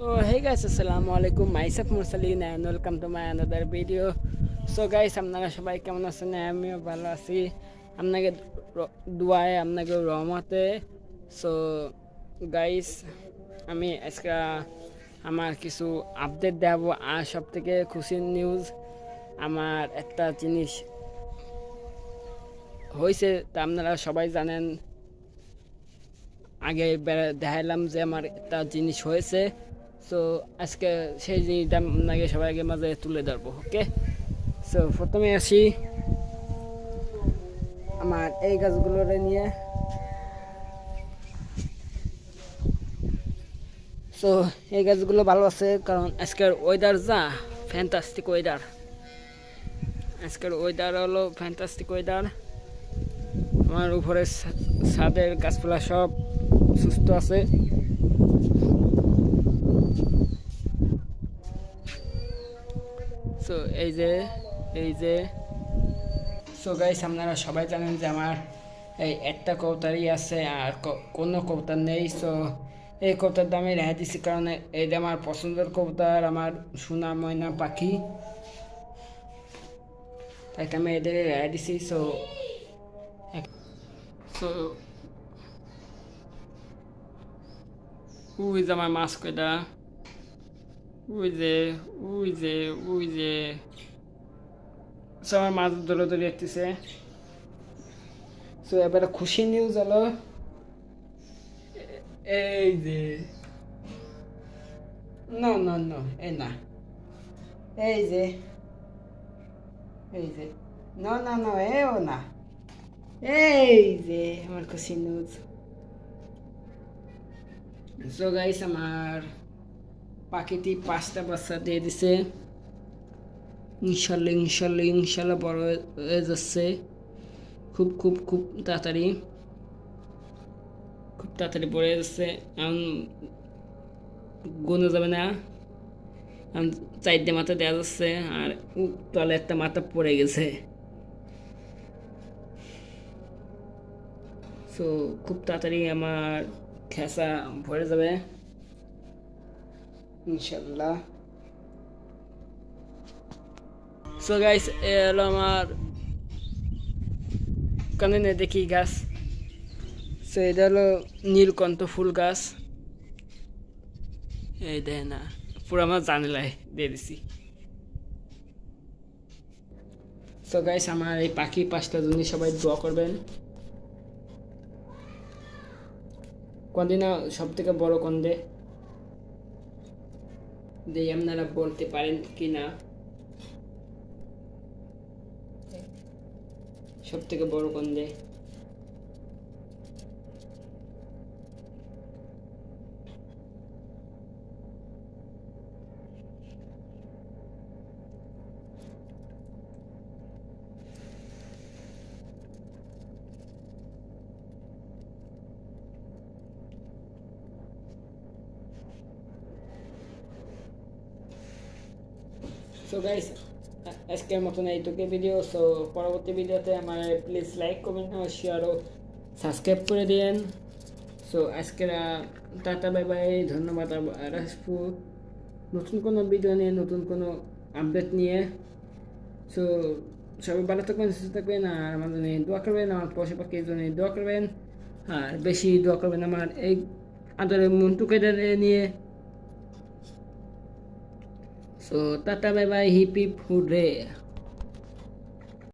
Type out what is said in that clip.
So hey guys, আসসালামু আলাইকুম Maisaf Mursalin and welcome to my another video so guys আপনারা সবাই কেমন আছেন? আমিও ভালো আছি। আপনাকে দুয়ায় আপনাকে রহমতে। সো গাইস আমি আজকে আমার কিছু আপডেট দেখাবো। আর সব থেকে খুশির নিউজ আমার একটা জিনিস হয়েছে তা আপনারা সবাই জানেন। আগে দেখাইলাম যে আমার একটা জিনিস হয়েছে। সো আজকে সেই জিনিসটা আপনাকে সবাইকে মাঝে তুলে ধরবো ওকে সো প্রথমে আসি আমার এই গাছগুলোরে নিয়ে। সো এই গাছগুলো ভালো আছে কারণ আজকের ওয়েদার যা ফ্যান্টাস্টিক ওয়েদার আজকের ওয়েদার হলো ফ্যান্টাস্টিক ওয়েদার আমার উপরে ছাদের গাছপালা সব সুস্থ আছে। সো এই যে এই যে। সো গাইস আপনারা সবাই জানেন যে আমার এই একটা কবুতারই আছে আর কোনো কবুতর নেই। সো এই কবুতরটা আমি রেহাই দিচ্ছি কারণ এইটা আমার পছন্দের কবুতর, আমার সোনা ময়না পাখি। তাই আমি এদের রেহাই দিচ্ছি সো সো Who আমার মাস্ক এটা? ওই যে ওই যে ওই যে আমার মাছ ধরে দেখতেছে। সো এবারে খুশি নিউজ হলো এই যে। না না না এই না। এই যে। এই যে। না না না এও না। এই যে আমার খুশি নিউজ সো গাইস আমার পাখিটি পাঁচটা বাচ্চা দিয়ে দিছে। ইনশাল্লাহ ইনশাল্লাহ ইনশাল্লাহ বড় হয়ে যাচ্ছে। খুব খুব খুব তাড়াতাড়ি। খুব তাড়াতাড়ি পড়ে যাচ্ছে। এখন গুনে যাবে না। এখন চারটে মাথা দেওয়া যাচ্ছে আর তলে একটা মাথা পড়ে গেছে। সো খুব তাড়াতাড়ি আমার খেসা ভরে যাবে। ইনশাল্লাহ সো গাইস এ হলো আমার কানে দেখি গাছ। সো এটা হলো নীলকণ্ঠ ফুল গাছ। এই দেয় না, পুরো আমার জানলায় দিয়ে দিছি। সো গাইস আমার এই পাখি পাঁচটা জন্য সবাই দোয়া করবেন। কন্দিনা সব থেকে বড় কন্দে। দিয়ে আপনারা বলতে পারেন কি না সব থেকে বড় কন্দে সো গাইস আজকের মতন এইটুকু ভিডিও সো পরবর্তী ভিডিওতে আমার প্লিজ লাইক কমেন্ট আর শেয়ার ও সাবস্ক্রাইব করে দিন সো আজকের টাটা বাই বাই ধন্যবাদ আর নতুন কোনো ভিডিও নিয়ে, নতুন কোনো আপডেট নিয়ে। সো সবাই ভালো থাকবেন, সুস্থ থাকবেন, আর আমার জন্য দোয়া করবেন, আমার পশু পাখির জন্য দোয়া করবেন। আর বেশি দোয়া করবেন আমার এই আদরের মন্টুকে নিয়ে। So, tata bye bye, hip hip hooray.